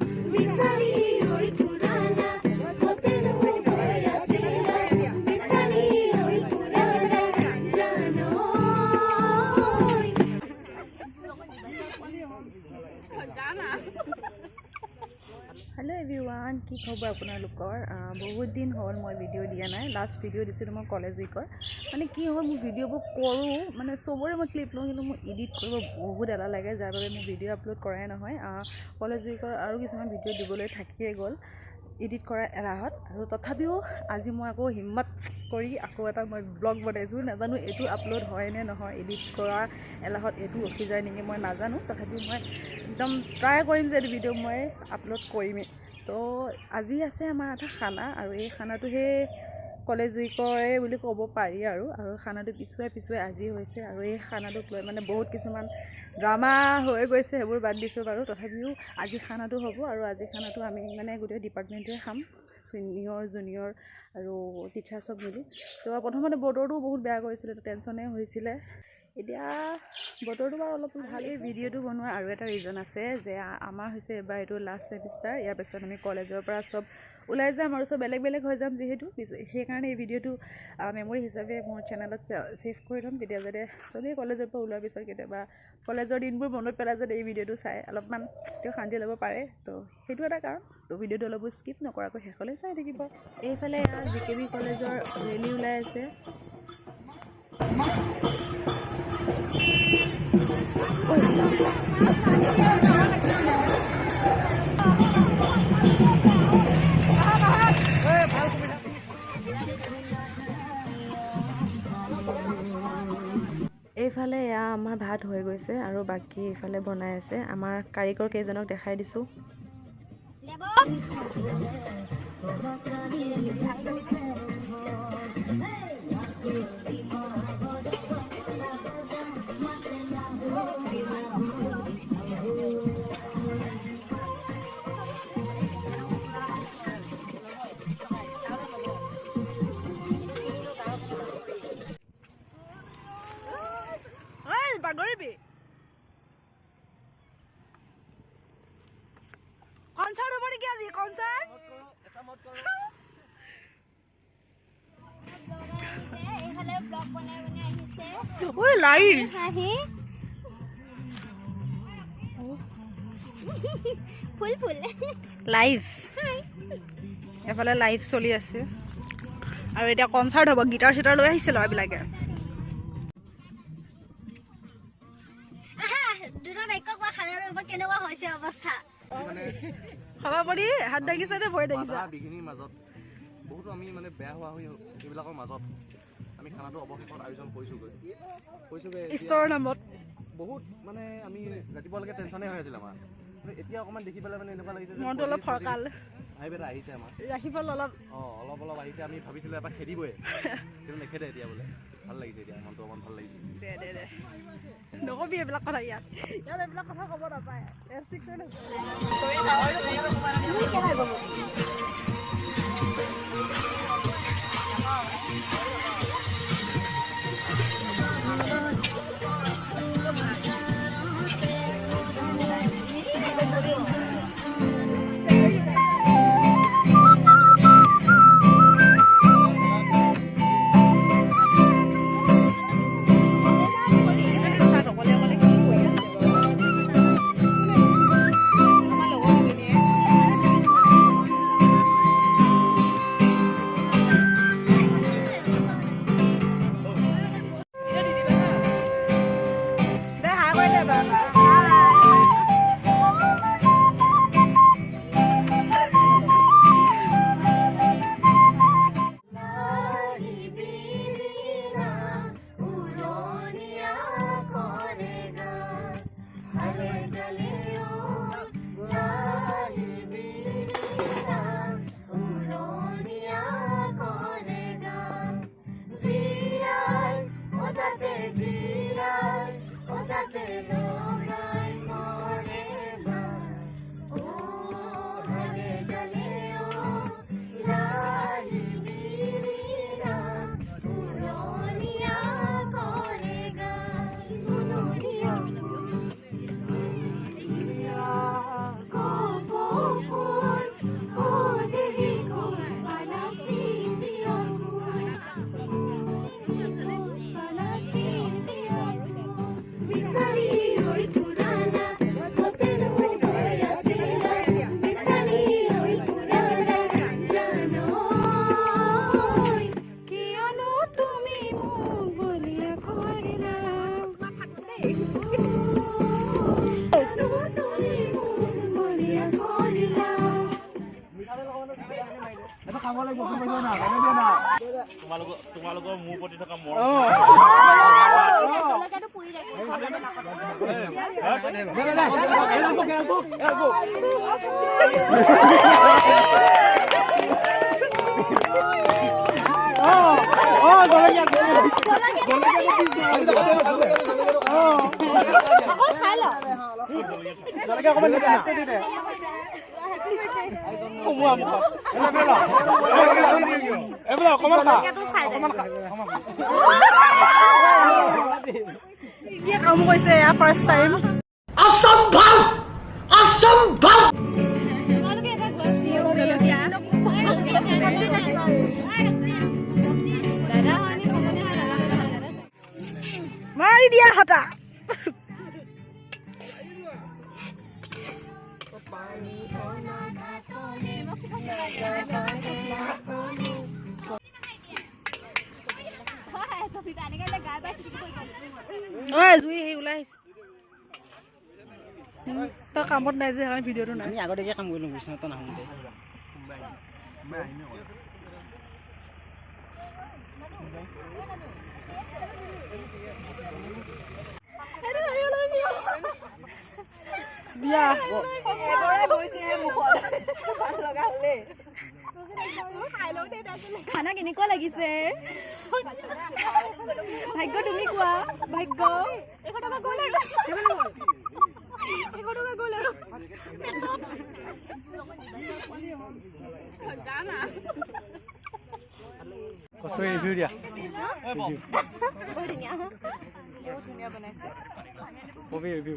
We hello everyone কি খবৰ আপোনালোকৰ বহুত দিন হ'ল মই ভিডিঅ' দিয়া নাই লাষ্ট ভিডিঅ' দিছিলোঁ মই কলেজ উইকৰ মানে কি হয় মোৰ ভিডিঅ'বোৰ কৰোঁ মানে চবৰে মই ক্লিপ লওঁ কিন্তু মোৰ এডিট কৰিব বহুত এলাহ লাগে যাৰ বাবে মোৰ ভিডিঅ' আপলোড কৰাই নহয় কলেজ উইকৰ আৰু কিছুমান ভিডিঅ' দিবলৈ থাকিয়ে গ'ল এডিট কৰা এলাহত আৰু তথাপিও আজি মই আকৌ হিম্মত কৰি আকৌ এটা মই ব্লগ বনাইছোঁ নাজানো এইটো আপলোড হয় নে নহয় এডিট কৰা এলাহত এইটো ৰখি যায় নেকি মই নাজানো। তথাপিও মই একদম ট্ৰাই কৰিম যে এইটো ভিডিঅ' মই আপলোড কৰিমেই তো আজি আছে আমাৰ এটা খানা আৰু এই খানাটো সেই কলেজ উইকৰে বুলি ক'ব পাৰি আৰু আৰু খানাটো পিছুৱাই পিছুৱাই আজি হৈছে আৰু এই খানাটোক লৈ মানে বহুত কিছুমান ড্ৰামা হৈ গৈছে সেইবোৰ বাদ দিছোঁ বাৰু। তথাপিও আজি খানাটো হ'ব আৰু আজি খানাটো আমি মানে গোটেই ডিপাৰ্টমেণ্টটোৱে খাম। ছিনিয়ৰ জুনিয়ৰ আৰু টিচাৰ চব মিলি। তো প্ৰথমতে বতৰটোও বহুত বেয়া কৰিছিলে তো টেনশ্যনে হৈছিলে। এতিয়া বতৰটো বাৰু অলপ ভালেই ভিডিঅ'টো বনোৱাৰ আৰু এটা ৰিজন আছে যে আমাৰ হৈছে এবাৰ এইটো লাষ্ট ছেমিষ্টাৰ ইয়াৰ পিছত আমি কলেজৰ পৰা চব ওলাই যাম আৰু চব বেলেগ বেলেগ হৈ যাম যিহেতু। সেইকাৰণে এই ভিডিঅ'টো মেমৰি হিচাপে মোৰ চেনেলত ছেভ কৰি থ'ম। তেতিয়া যাতে চবেই কলেজৰ পৰা ওলোৱাৰ পিছত কেতিয়াবা কলেজৰ দিনবোৰ মনত পেলাই যাতে এই ভিডিঅ'টো চাই অলপমান তেওঁ শান্তি ল'ব পাৰে তো সেইটো এটা কাৰণ। তো ভিডিঅ'টো অলপ স্কিপ নকৰাকৈ শেষলৈ চাই থাকিব। এইফালে জি কে বি কলেজৰ ৰেলী ওলাই আছে। এইফালে এয়া আমাৰ ভাত হৈ গৈছে আৰু বাকী এইফালে বনাই আছে। আমাৰ কাৰিকৰ কেইজনক দেখাই দিছোঁ। বাগৰিবি কনচাৰ্ট হ'ব নেকি আজি? হাঁহি ফুল ফুল লাইভ। এফালে লাইভ চলি আছে। আৰু এতিয়া কনচাৰ্ট হ'ব গীটাৰ চিটাৰ লৈ আহিছে ল'ৰাবিলাকে। দুটা বাক্য কোৱা খানাৰ ওপৰত কেনেকুৱা হৈছে অৱস্থা? সভাপতি হাত দাগিছে নে ভৰি দাগিছে বাধা বিঘিনিৰ মাজত বহুতো আমি মানে বেয়া হোৱা হৈ সেইবিলাকৰ মাজত আমি খানাটো অৱশেষত আয়োজন কৰিছোঁগৈ। কৰিছোঁগৈ এতিয়া ঈশ্বৰৰ নামত। বহুত মানে আমি ৰাতিপুৱালৈকে টেনশ্যনে হৈ আছিল আমাৰ। এতিয়া অকণমান দেখি পেলাই মানে এনেকুৱা লাগিছে মনটো অলপ ফৰকাল। ভাইব এটা আহিছে আমাৰ। ৰাখিবল অলপ অঁ অলপ অলপ আহিছে। আমি ভাবিছিলোঁ এবাৰ খেদিবই। কিন্তু নেখেদে এতিয়া বোলে। ভাল লাগিছে এতিয়া মনটো অকণমান ভাল লাগিছে। দে দে দে। নকবি এইবিলাক কথা ইয়াত। ইয়াত এইবিলাক কথা ক'ব নাপায়। তোমালোকৰ তোমালোকৰ মোৰ প্ৰতি থকা মৰম কি কাম কৰিছে এয়া ফাৰ্ষ্ট টাইম তোমালোকে এটা গছ জলকীয়া দাদা হয় নে সমনীয়া হয় নাজানো দাদা মাৰি দিয়া হাতা ঐ জুই সেই ওলাই আহিছে। তই কামত নাই যে সেইকাৰণে ভিডিঅ'টো নাই। আমি আগতীয়াকৈ কাম কৰিলোঁ বিশ্বনাথ নাহোঁতে দিয়া খানা কেনেকুৱা লাগিছে। ভাগ্য তুমি কোৱা ভাগ্য। এশ টকা গ'ল আৰু এশ টকা গ'ল আৰু কষ্ট ৰিভিউ দিয়া কবি ৰিভিউ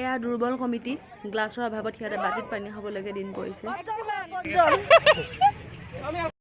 এয়া দুৰ্বল কমিটি গ্লাছৰ অভাৱত সিহঁতে বাতিত পানী খাবলগীয়া দিন পৰিছে।